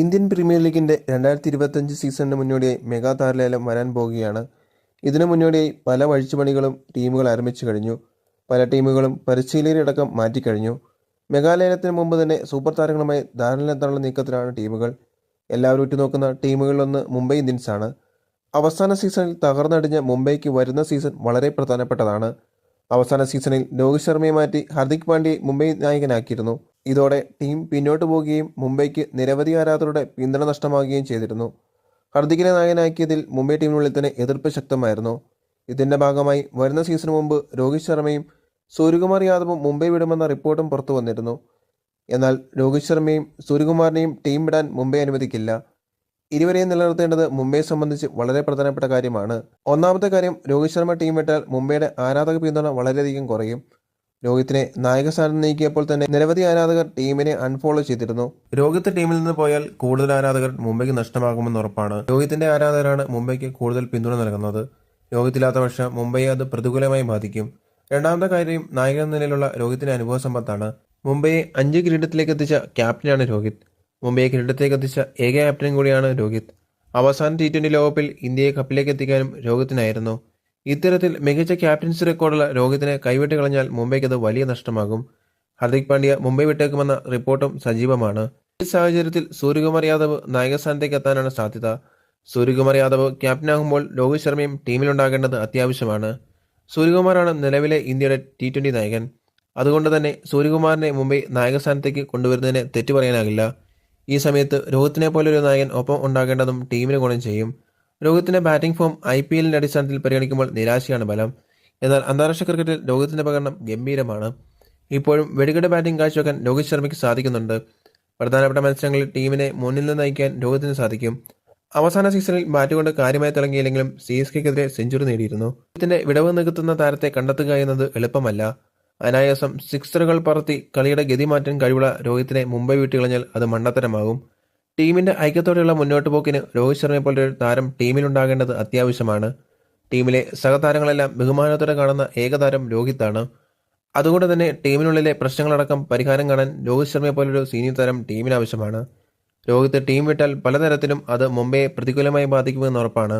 Indian premier ലീഗിന്റെ രണ്ടായിരത്തി ഇരുപത്തഞ്ച് സീസണിന് മുന്നോടിയായി മെഗാ താരലേലം വരാൻ പോവുകയാണ് ഇതിനു മുന്നോടിയായി പല വഴിച്ചുപണികളും ടീമുകൾ ആരംഭിച്ചു കഴിഞ്ഞു. പല ടീമുകളും പരിശീലകരടക്കം മാറ്റിക്കഴിഞ്ഞു. മെഗാലയനത്തിന് മുമ്പ് തന്നെ സൂപ്പർ താരങ്ങളുമായി ധാരണയിലെത്താനുള്ള നീക്കത്തിലാണ് ടീമുകൾ. എല്ലാവരും ഉറ്റുനോക്കുന്ന ടീമുകളിലൊന്ന് മുംബൈ ഇന്ത്യൻസ് ആണ് അവസാന സീസണിൽ തകർന്നടിഞ്ഞ മുംബൈക്ക് വരുന്ന സീസൺ വളരെ പ്രധാനപ്പെട്ടതാണ്. അവസാന സീസണിൽ രോഹിത് ശർമ്മയെ മാറ്റി ഹർദിക് പാണ്ഡ്യയെ മുംബൈ നായകനാക്കിയിരുന്നു. ഇതോടെ ടീം പിന്നോട്ട് പോവുകയും മുംബൈക്ക് നിരവധി ആരാധകരുടെ പിന്തുണ നഷ്ടമാവുകയും ചെയ്തിരുന്നു. ഹർദിക്കിനെ നായകനാക്കിയതിൽ മുംബൈ ടീമിനുള്ളിൽ തന്നെ എതിർപ്പ് ശക്തമായിരുന്നു. ഇതിന്റെ ഭാഗമായി വരുന്ന സീസണു മുമ്പ് രോഹിത് ശർമ്മയും സൂര്യകുമാർ യാദവും മുംബൈ വിടുമെന്ന റിപ്പോർട്ടും പുറത്തു വന്നിരുന്നു. എന്നാൽ രോഹിത് ശർമ്മയും സൂര്യകുമാറിനെയും ടീം വിടാൻ മുംബൈ അനുവദിക്കില്ല. ഇരുവരെയും നിലനിർത്തേണ്ടത് മുംബൈയെ സംബന്ധിച്ച് വളരെ പ്രധാനപ്പെട്ട കാര്യമാണ്. ഒന്നാമത്തെ കാര്യം രോഹിത് ശർമ്മ ടീം വിട്ടാൽ മുംബൈയുടെ ആരാധക പിന്തുണ വളരെയധികം കുറയും. രോഹിത്തിനെ നായക സ്ഥാനം നീക്കിയപ്പോൾ തന്നെ നിരവധി ആരാധകർ ടീമിനെ അൺഫോളോ ചെയ്തിരുന്നു. രോഹിത്ത് ടീമിൽ നിന്ന് പോയാൽ കൂടുതൽ ആരാധകർ മുംബൈക്ക് നഷ്ടമാകുമെന്ന് ഉറപ്പാണ്. രോഹിത്തിന്റെ ആരാധകരാണ് മുംബൈക്ക് കൂടുതൽ പിന്തുണ നൽകുന്നത്. രോഹിത്തില്ലാത്ത പക്ഷം മുംബൈയെ അത് പ്രതികൂലമായി ബാധിക്കും. രണ്ടാമത്തെ കാര്യം നായകൻ നിലയിലുള്ള രോഹിത്തിന്റെ അനുഭവ സമ്പത്താണ്. മുംബൈയെ അഞ്ച് കിരീടത്തിലേക്ക് എത്തിച്ച ക്യാപ്റ്റനാണ് രോഹിത്. മുംബൈയെ കിരീടത്തിലേക്ക് എത്തിച്ച ഏക ക്യാപ്റ്റൻ കൂടിയാണ് രോഹിത്. അവസാന ടി ട്വന്റി ലോകകപ്പിൽ ഇന്ത്യയെ കപ്പിലേക്ക് എത്തിക്കാനും രോഹിത്തിനായിരുന്നു. ഇത്തരത്തിൽ മികച്ച ക്യാപ്റ്റൻസി റെക്കോർഡുള്ള രോഹിതിനെ കൈവിട്ട് കളഞ്ഞാൽ മുംബൈക്ക് അത് വലിയ നഷ്ടമാകും. ഹർദിക് പാണ്ഡ്യ മുംബൈ വിട്ടേക്കുമെന്ന റിപ്പോർട്ടും സജീവമാണ്. ഈ സാഹചര്യത്തിൽ സൂര്യകുമാർ യാദവ് നായകസ്ഥാനത്തേക്ക് എത്താനാണ് സാധ്യത. സൂര്യകുമാർ യാദവ് ക്യാപ്റ്റനാകുമ്പോൾ രോഹിത് ശർമ്മയും ടീമിലുണ്ടാകേണ്ടത് അത്യാവശ്യമാണ്. സൂര്യകുമാറാണ് നിലവിലെ ഇന്ത്യയുടെ ടി ട്വന്റി നായകൻ. അതുകൊണ്ട് തന്നെ സൂര്യകുമാറിനെ മുംബൈ നായകസ്ഥാനത്തേക്ക് കൊണ്ടുവരുന്നതിന് തെറ്റു പറയാനാകില്ല ഈ സമയത്ത് രോഹിത്തിനെ പോലൊരു നായകൻ ഒപ്പം ഉണ്ടാകേണ്ടതും ടീമിന് ഗുണം ചെയ്യും. രോഹിത്തിന്റെ ബാറ്റിംഗ് ഫോം ഐ പി എല്ലിന്റെ അടിസ്ഥാനത്തിൽ പരിഗണിക്കുമ്പോൾ നിരാശയാണ് ബലം. എന്നാൽ അന്താരാഷ്ട്ര ക്രിക്കറ്റിൽ രോഹിത്തിന്റെ പ്രകടനം ഗംഭീരമാണ്. ഇപ്പോഴും വെടിക്കെട്ട് ബാറ്റിംഗ് കാഴ്ചവെക്കാൻ രോഹിത് ശർമ്മയ്ക്ക് സാധിക്കുന്നുണ്ട്. പ്രധാനപ്പെട്ട മത്സരങ്ങളിൽ ടീമിനെ മുന്നിൽ നിന്ന് നയിക്കാൻ രോഹിത്തിന് സാധിക്കും. അവസാന സീസണിൽ ബാറ്റ് കൊണ്ട് കാര്യമായി തിളങ്ങിയില്ലെങ്കിലും സി എസ് കെക്കെതിരെ സെഞ്ചുറി നേടിയിരുന്നു. ഇതിന്റെ വിടവ് നികത്തുന്ന താരത്തെ കണ്ടെത്തുക എന്നത് എളുപ്പമല്ല. അനായാസം സിക്സറുകൾ പറത്തി കളിയുടെ ഗതി മാറ്റാൻ കഴിവുള്ള രോഹിത്തിനെ മുംബൈ വിട്ടുകളഞ്ഞാൽ അത് മണ്ടത്തരമാകും. ടീമിന്റെ ഐക്യത്തോടെയുള്ള മുന്നോട്ട് പോക്കിന് രോഹിത് ശർമ്മയെ പോലെ ഒരു താരം ടീമിലുണ്ടാകേണ്ടത് അത്യാവശ്യമാണ്. ടീമിലെ സഹതാരങ്ങളെല്ലാം ബഹുമാനത്തോടെ കാണുന്ന ഏകതാരം രോഹിത്താണ്. അതുകൊണ്ട് തന്നെ ടീമിനുള്ളിലെ പ്രശ്നങ്ങളടക്കം പരിഹാരം കാണാൻ രോഹിത് ശർമ്മയെ പോലൊരു സീനിയർ താരം ടീമിന് ആവശ്യമാണ്. രോഹിത് ടീം വിട്ടാൽ പലതരത്തിലും അത് മുംബൈയെ പ്രതികൂലമായി ബാധിക്കുമെന്ന് ഉറപ്പാണ്.